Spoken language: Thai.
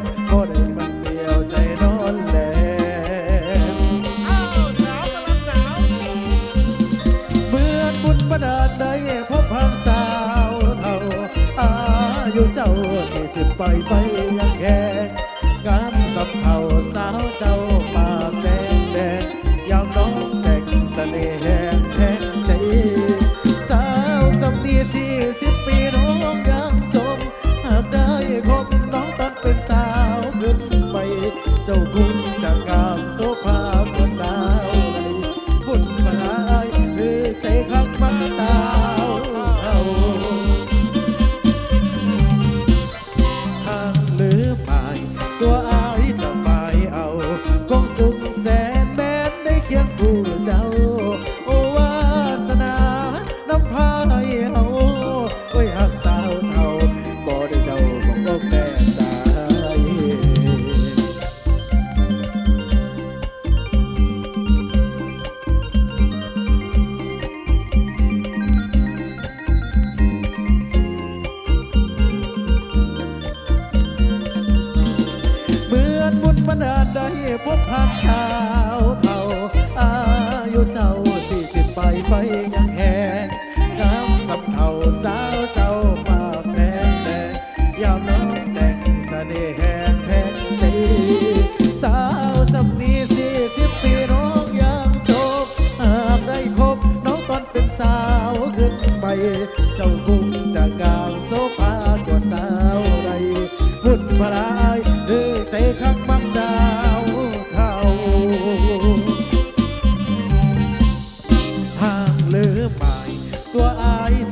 นบ่ได้มันเดียวใจนอนแลอ้าสาวกำลังสาวเหมือนบุญประดาลได้พบพางสาวเท่าอายุเจ้าสี่สิบไปไปยังแข็งงามสับเท่าสาว จ้าคุณจะงามโสภาันอาจได้พบพักสาวเท่าอายุเจ้าสี่สิบไปไปยังแหงน้ำกับเท่าสาวเจ้าปากแดงแดงยามน้องแต่งเสน่ห์แทนตีสาวสำนีสี่สิบปีน้องยังจบหากได้พบน้องตอนเป็นสาวขึ้นไปเจ้ากู ตัวอาย